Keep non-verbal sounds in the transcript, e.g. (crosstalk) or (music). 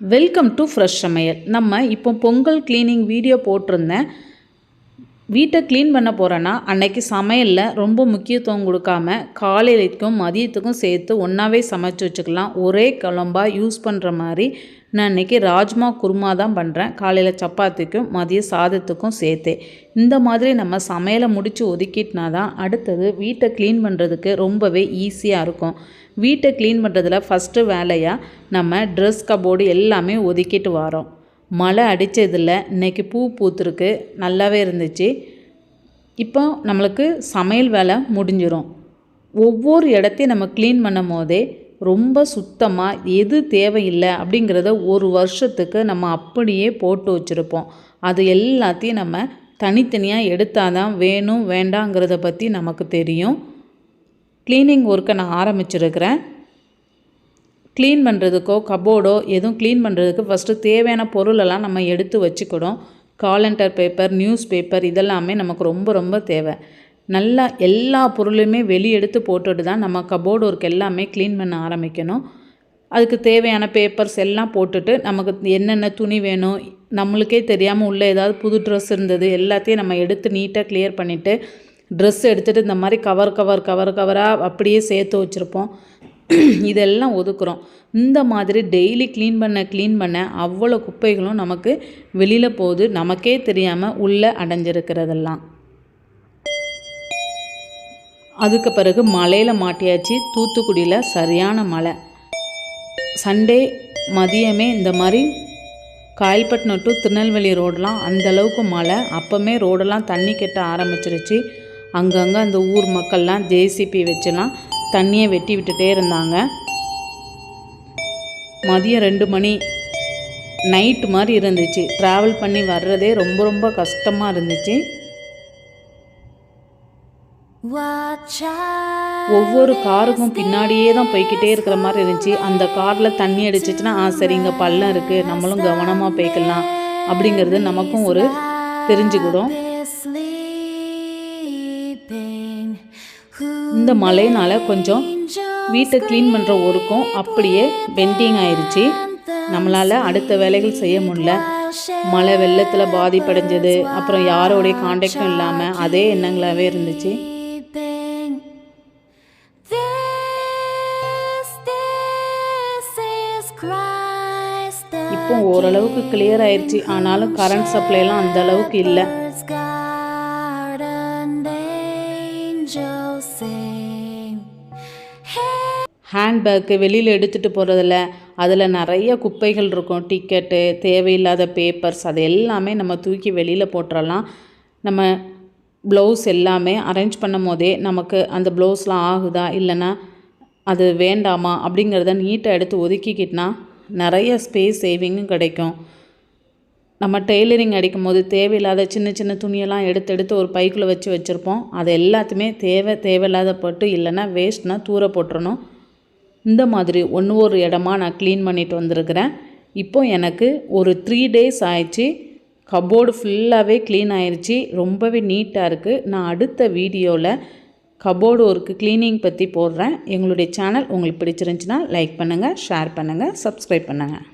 Welcome to fresh சமையல் நம்ம இப்போ பொங்கல் க்ளீனிங் வீடியோ போட்டிருந்தேன். வீட்டை க்ளீன் பண்ண போகிறேன்னா அன்னைக்கு சமையலில் ரொம்ப முக்கியத்துவம் கொடுக்காம காலையிலைக்கும் மதியத்துக்கும் சேர்த்து ஒன்றாவே சமைச்சு வச்சுக்கலாம். ஒரே குழம்பா யூஸ் பண்ணுற மாதிரி நான் இன்றைக்கி ராஜ்மா குருமா தான் பண்ணுறேன் காலையில் சப்பாத்திக்கும் மதிய சாதத்துக்கும் சேர்த்தே. இந்த மாதிரி நம்ம சமையலை முடித்து ஒதுக்கிட்டினா தான் அடுத்தது வீட்டை க்ளீன் பண்ணுறதுக்கு ரொம்பவே ஈஸியாக இருக்கும். வீட்டை க்ளீன் பண்ணுறதுல ஃபஸ்ட்டு வேலையாக நம்ம ட்ரெஸ் கபோர்டு எல்லாமே ஒதுக்கிட்டு வரோம். மழை அடித்ததில் இன்றைக்கி பூ பூத்துருக்கு. நல்லாவே இருந்துச்சு. இப்போ நம்மளுக்கு சமையல் வேலை முடிஞ்சிடும் ஒவ்வொரு இடத்தையும் நம்ம க்ளீன் பண்ணும் போதே ரொம்ப சுத்தமாக எது தேவையில்லை அப்படிங்கிறத ஒரு வருஷத்துக்கு நம்ம அப்படியே போட்டு வச்சுருப்போம். அது எல்லாத்தையும் நம்ம தனித்தனியாக எடுத்தால் தான் வேணும் வேண்டாங்கிறத பற்றி நமக்கு தெரியும். க்ளீனிங் ஒர்க்கை நான் ஆரம்பிச்சிருக்கிறேன். க்ளீன் பண்ணுறதுக்கோ கபோர்டோ எதுவும் க்ளீன் பண்ணுறதுக்கு ஃபஸ்ட்டு தேவையான பொருளெல்லாம் நம்ம எடுத்து வச்சுக்கணும். காலண்டர் பேப்பர் நியூஸ் பேப்பர் இதெல்லாமே நமக்கு ரொம்ப ரொம்ப தேவை. நல்லா எல்லா பொருளையுமே வெளியே எடுத்து போட்டுட்டு தான் நம்ம கபோர்டு ஒர்க் எல்லாமே க்ளீன் பண்ண ஆரம்பிக்கணும். அதுக்கு தேவையான பேப்பர்ஸ் எல்லாம் போட்டுட்டு நமக்கு என்னென்ன துணி வேணும் நம்மளுக்கே தெரியாமல் உள்ளே ஏதாவது புது ட்ரெஸ் இருந்தது எல்லாத்தையும் நம்ம எடுத்து நீட்டாக கிளியர் பண்ணிவிட்டு ட்ரெஸ் எடுத்துகிட்டு இந்த மாதிரி கவர் கவர் கவர் கவராக அப்படியே சேர்த்து வச்சுருப்போம். (clears throat) இதெல்லாம் ஒதுக்குறோம். இந்த மாதிரி டெய்லி க்ளீன் பண்ண க்ளீன் பண்ண அவ்வளோ குப்பைகளும் நமக்கு வெளியில் போகுது நமக்கே தெரியாமல் உள்ளே அடைஞ்சிருக்கிறதெல்லாம். அதுக்கு பிறகு மலையில் மாட்டியாச்சு தூத்துக்குடியில் சரியான மழை. சண்டே மதியமே இந்த மாதிரி காயல்பட்டினம் டு திருநெல்வேலி ரோடெலாம் அந்தளவுக்கு மழை. அப்போமே ரோடெல்லாம் தண்ணி கெட்ட ஆரம்பிச்சிருச்சு. அங்கங்கே அந்த ஊர் மக்கள்லாம் ஜேசிபி வச்சுலாம் தண்ணியை வெட்டி விட்டுட்டே இருந்தாங்க. மதியம் ரெண்டு மணி. நைட்டு மாதிரி இருந்துச்சு. ட்ராவல் பண்ணி வர்றதே ரொம்ப ரொம்ப கஷ்டமாக இருந்துச்சு. ஒவ்வொரு காருக்கும் பின்னாடியே தான் போய்கிட்டே இருக்கிற மாதிரி இருந்துச்சு. அந்த காரில் தண்ணி அடிச்சிச்சுன்னா ஆ சரி இங்கே பள்ளம் இருக்குது நம்மளும் கவனமாக போய்க்கலாம். அப்படிங்கிறது நமக்கும் ஒரு தெரிஞ்சுக்கிடும். இந்த மழையினால் கொஞ்சம் வீட்டை க்ளீன் பண்ணுற ஒருக்கும் அப்படியே பெண்டிங் ஆயிடுச்சு நம்மளால் அடுத்த வேலைகள் செய்ய முடியல. மழை வெள்ளத்தில் பாதிப்படைஞ்சது. அப்புறம் யாரோடைய காண்டாக்டும் இல்லாமல் அதே எண்ணங்களாகவே இருந்துச்சு. இப்போ ஓரளவுக்கு கிளியர் ஆயிடுச்சு ஆனாலும் கரண்ட் சப்ளைலாம் அந்த அளவுக்கு இல்லை. ஹேண்ட்பேக்கு வெளியில் எடுத்துகிட்டு போகிறதில்ல அதில் நிறைய குப்பைகள் இருக்கும். டிக்கெட்டு தேவையில்லாத பேப்பர்ஸ் அது எல்லாமே நம்ம தூக்கி வெளியில் போட்டுறலாம். நம்ம ப்ளவுஸ் எல்லாமே அரேஞ்ச் பண்ணும் போதே நமக்கு அந்த ப்ளவுஸ்லாம் ஆகுதா? இல்லைன்னா அது வேண்டாமா? அப்படிங்கிறத நீட்டாக எடுத்து ஒதுக்கிக்கிட்டனா நிறைய ஸ்பேஸ் சேவிங்கும் கிடைக்கும். நம்ம டெய்லரிங் அடிக்கும் போது தேவையில்லாத சின்ன சின்ன துணியெல்லாம் எடுத்து எடுத்து ஒரு பைக்குள்ளே வச்சு வச்சுருப்போம். அது எல்லாத்துமே தேவை தேவையில்லாத பட்டு இல்லைன்னா வேஸ்ட்னால் தூர போட்டுறணும். இந்த மாதிரி ஒன்று ஒரு இடமா நான் க்ளீன் பண்ணிட்டு வந்திருக்கிறேன். இப்போ எனக்கு ஒரு த்ரீ டேஸ் ஆயிடுச்சு. கபோர்டு ஃபுல்லாகவே க்ளீன் ஆயிடுச்சு ரொம்பவே நீட்டாக இருக்குது நான் அடுத்த வீடியோவில் கபோர்டு ஒர்க்கு க்ளீனிங் பற்றி போடுறேன். எங்களுடைய சேனல் உங்களுக்கு பிடிச்சிருந்துச்சின்னா லைக் பண்ணுங்கள் ஷேர் பண்ணுங்கள் சப்ஸ்கிரைப் பண்ணுங்கள்